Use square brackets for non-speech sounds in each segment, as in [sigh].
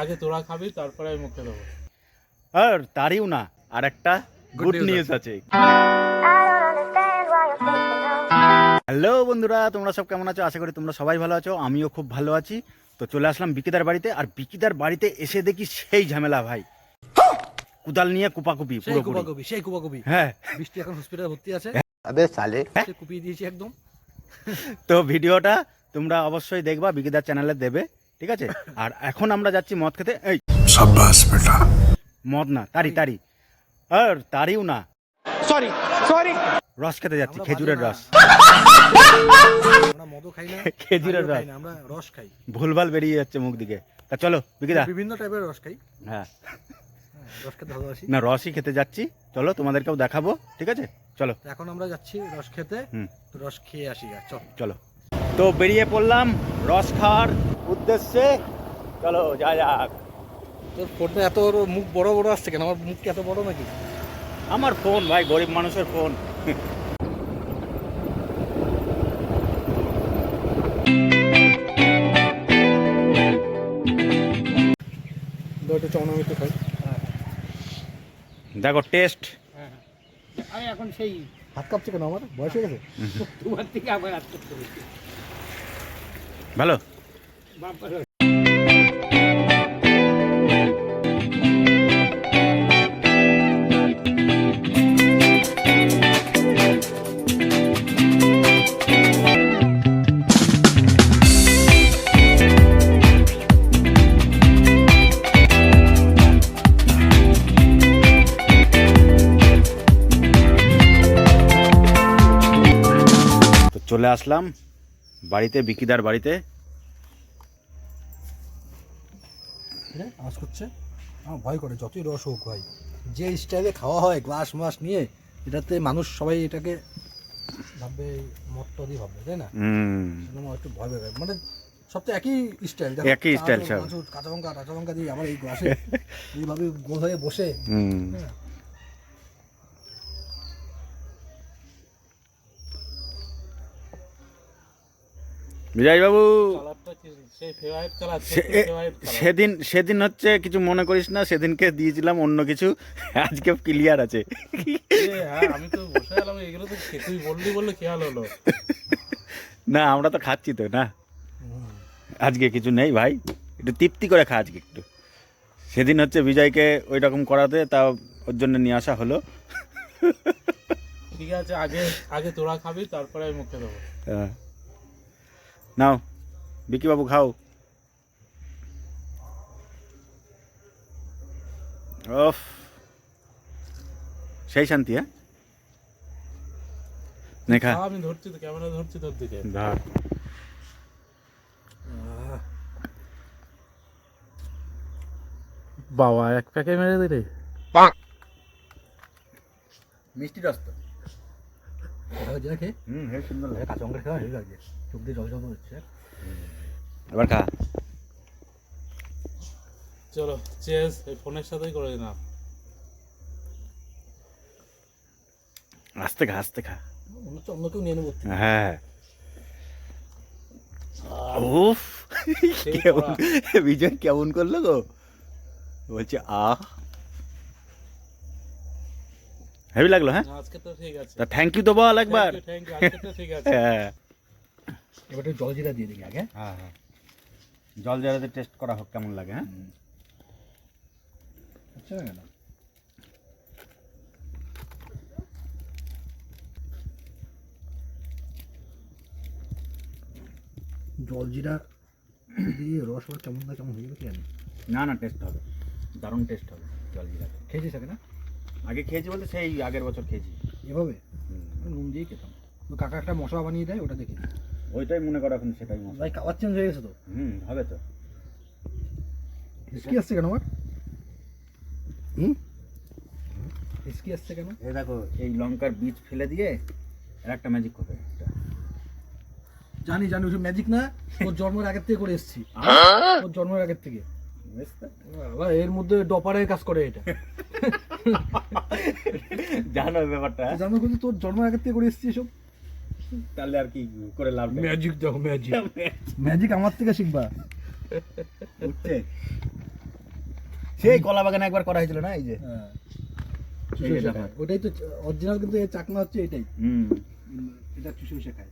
আগে তোরা খাবি তারপরে আমি মুখে দেবো। আর তারিও না আর একটা গুড নিউজ আছে। হ্যালো বন্ধুরা তোমরা সব কেমন আছো? আশা করি তোমরা সবাই ভালো আছো আমিও খুব ভালো আছি। তো চলে আসলাম বিকিদার বাড়িতে আর বিকিদার বাড়িতে এসে দেখি সেই ঝামেলা ভাই। কুদাল নিয়ে কুপাকুপি সেই কুপাকুপি সেই কুপাকুপি। হ্যাঁ। বৃষ্টি এখন হসপিটালে ভর্তি আছে। আবে সালে। কুপিয়ে দিয়েছি একদম। তো ভিডিওটা তোমরা অবশ্যই দেখবা বিকিদার চ্যানেলে দেবে। ঠিক আছে? আর এখন আমরা যাচ্ছি মদ খেতে। এই সাব্বাস বেটা। মদ না তারি তারি। আর তারিও না। সরি সরি রস খেতে যাচ্ছি খেজুরের রস। [laughs] খেজুরের রস। আমরা রস খাই। ভুলভাল বেরিয়ে যাচ্ছে মুখ দিকে। তা চলো বিকিদা। বিভিন্ন টাইপের রস খাই। হ্যাঁ।, হ্যাঁ না রসই খেতে যাচ্ছি। চলো তোমাদেরকেও দেখাবো ঠিক আছে? চলো। এখন আমরা যাচ্ছি রস খেতে। রস খেয়ে আসি চলো। চলো। তো বেরিয়ে পড়লাম রস খাওয়ার উদ্দেশ্যে। চলো যা যাক। তোর ফোনটা এত বড় মুখ বড় বড় আসছে কেন? আমার মুখ কি এত বড় নাকি? আমার ফোন ভাই গরিব মানুষের ফোন। দেখো টেস্ট। আমি এখন সেই হাত কাঁপছে কেন আমার? বয়স হয়ে গেছে? তোমার থেকে আবার আজকে করেছি ভালো? চলে আসলাম বাড়িতে বিকিদার বাড়িতে। রে, আওয়াজ করছে? আমার ভয় করে যতই রস হোক ভাই। যে স্টাইলে খাওয়া হয় গ্লাস মাস নিয়ে এটাতে মানুষ সবাই এটাকে ভাববে টদই ভাববে তাই না? হুম। একটু ভয় পেয়ে মানে সব তো একই স্টাইল একই style সব। কাঁচা লঙ্কা কাঁচা লঙ্কা দিয়ে আবার এই গ্লাসে [laughs] এইভাবে গোল হয়ে বসে। হুম। হ্যাঁ। বিজয় বাবু সেদিন সেদিন হচ্ছে কিছু মনে করিস না সেদিনকে দিয়েছিলাম অন্য কিছু [laughs] আজকে ক্লিয়ার আছে। হ্যাঁ আমি তো বসে গেলাম এগুলো তো তুই বললি বললে খেয়াল হলো না আমরা তো খাচ্ছি তো না? আজকে কিছু নেই ভাই একটু তৃপ্তি করে খা আজকে একটু। সেদিন হচ্ছে বিজয়কে ওই রকম করাতে তা ওর জন্য নিয়ে আসা হলো। ঠিক আছে আগে আগে তোরা খাবি তারপরে আমি মুখে দেবো। হ্যাঁ। নাও। বিকি বাবু খাও। ওফ। সেই শান্তি হ্যাঁ? নে খা। খা, আমি ধরছি তো ক্যামেরা ধরছি তোর দিকে। ধর। বাবা এক প্যাকে মেরে দিলে? মিষ্টি রস তো। হুম সুন্দর। লাগে কাঁচা লঙ্কা খাওয়া হেভি লাগছে চোখ দিয়ে জল জল হচ্ছে। এবার খা। চলো চেস এই ফোনের সাথেই করে দিলাম। আস্তে খা আস্তে খা। অন্য তো অন্য কেউ নিয়ে নেব। হ্যাঁ। উফ কেমন বিজয় কেমন করল গো? বলছে আহ। হেভি লাগল হ্যাঁ? আজকে তো ঠিক আছে। থ্যাংক ইউ তো বল একবার। থ্যাংক ইউ আজকে তো ঠিক আছে। হ্যাঁ। এবার জল জিরা দিয়ে দিই আগে। হ্যাঁ হ্যাঁ। জল জারাতে টেস্ট করা হোক কেমন লাগে হ্যাঁ? আচ্ছা কেন জল জিরা দিয়ে রস আবার কেমন না কেমন হয়ে গেছে জানি? না না টেস্ট হবে। দারুণ টেস্ট হবে জল জিরাতে খেয়েছিস আগে না? আগে খেয়েছি বলতে সেই আগের বছর খেয়েছি। এভাবে? নুন দিয়ে খেতাম। কাকা একটা মশলা বানিয়ে দেয় ওটা দেখি ওইটাই মনে করো এখন সেটাই মশলা ভাই কালার চেঞ্জ হয়ে গেছে তো। হুম হবে তো। হিসকি আসছে কেন আমার হুম? হিসকি আসছে কেন? এই দেখো এই লঙ্কার বীজ ফেলে দিয়ে আর একটা ম্যাজিক করবে জানি জানি ওসব ম্যাজিক না। ওর জন্মের আগের থেকে করে এসেছি। ওর জন্মের আগের থেকে। বুঝতে? এর মধ্যে ডপারের কাজ করে এটা। [laughs] জানো ব্যাপারটা? জানো কিন্তু তোর জন্মের আগের থেকে করে এসেছি এসব। তাহলে আর কি করে লাভ নেই। ম্যাজিক দেখো ম্যাজিক ম্যাজিক আমার থেকে শিখবা। বুঝছে সেই কলা বাগানে একবার করা হয়েছিল না এই যে? হ্যাঁ। ওটাই তো অরিজিনাল কিন্তু এর চাকমা হচ্ছে এটাই। হুম। এটা চুষে চুষে খায়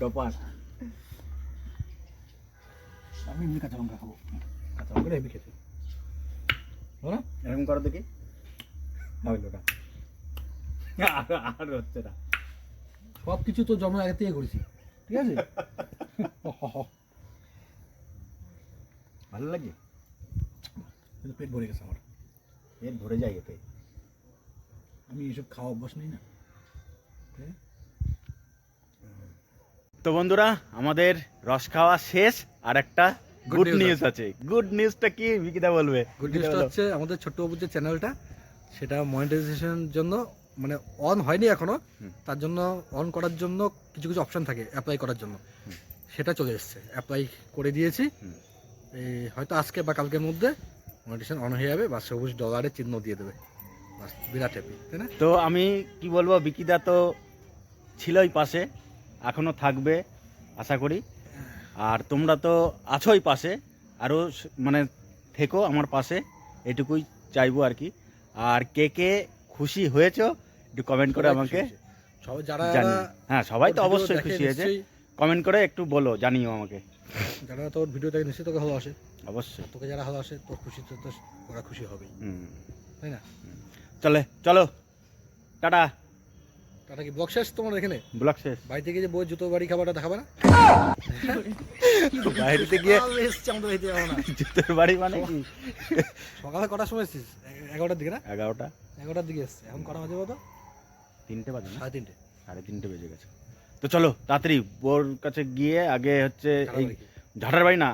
ডপার। আমি এমনি কাঁচা লঙ্কা খাব। কাঁচা লঙ্কা হেভি খেতে। হবে এরকম করো দেখি। হইল না। আর হচ্ছে না। সব কিছু তো জন্ম আগে থেকে করেছি ঠিক আছে? ভালো লাগে? কিন্তু পেট ভরে গেছে আমার। পেট ভরে যায় এতে। আমি এসব খাওয়া অভ্যাস নেই না। তো বন্ধুরা আমাদের রস খাওয়া শেষ আর একটা গুড নিউজ আছে। গুড নিউজটা কি? বিকিদা বলবে। গুড নিউজটা হচ্ছে আমাদের ছোট্ট বাবুর যে চ্যানেলটা সেটা মনিটাইজেশনের জন্য মানে অন হয়নি এখনও তার জন্য অন করার জন্য কিছু কিছু অপশন থাকে অ্যাপ্লাই করার জন্য। সেটা চলে এসছে অ্যাপ্লাই করে দিয়েছি। এই হয়তো আজকে বা কালকের মধ্যে মনিটাইজেশন অন হয়ে যাবে বা সবুজ ডলারের চিহ্ন দিয়ে দেবে। বিরাট হ্যাপি তাই না? তো আমি কি বলব বিকিদা তো ছিলই পাশে এখনও থাকবে আশা করি। আর তোমরা তো আছোই পাশে আরও মানে থেকো আমার পাশে এটুকুই চাইব আর কি। আর কে কে খুশি হয়েছো একটু কমেন্ট করে আমাকে সবাই যারা জানি হ্যাঁ সবাই তো অবশ্যই খুশি হয়েছে। কমেন্ট করে একটু বলো জানিও আমাকে। যারা তোর ভিডিও দেখে নিশ্চয়ই তোকে ভালোবাসে। অবশ্যই। তোকে যারা ভালোবাসে তোর খুশিতে তো ওরা খুশি হবেই। তাই না? চলে চলো। টাটা। টাটা কি ব্লগ শেষ তোমার এখানে? ব্লক শেষ। বাড়ি থেকে যে বই জুতো বাড়ি খাবারটা দেখাবে না? [laughs] বাইরেতে গিয়ে আমাদের বাড়িতে যাব না। জুতোর বাড়ি মানে কি? সকালে কটার সময় এসছিস? এগারোটার দিকে না? এগারোটা। এগারোটার দিকে এসছি। এখন কটা বাজে বলতো তিনটে বাজে না? সাড়ে তিনটে। সাড়ে তিনটে বেজে গেছে। তো চলো তাড়াতাড়ি বোর কাছে গিয়ে আগে হচ্ছে এই ঝাড়ার বাড়ি না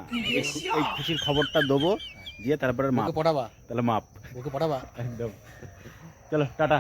এই খুশির খবরটা দেবো দিয়ে তারপরে মাপ। পড়াবা? তাহলে মাপ। ওকে পড়াবা? একদম। চলো টাটা।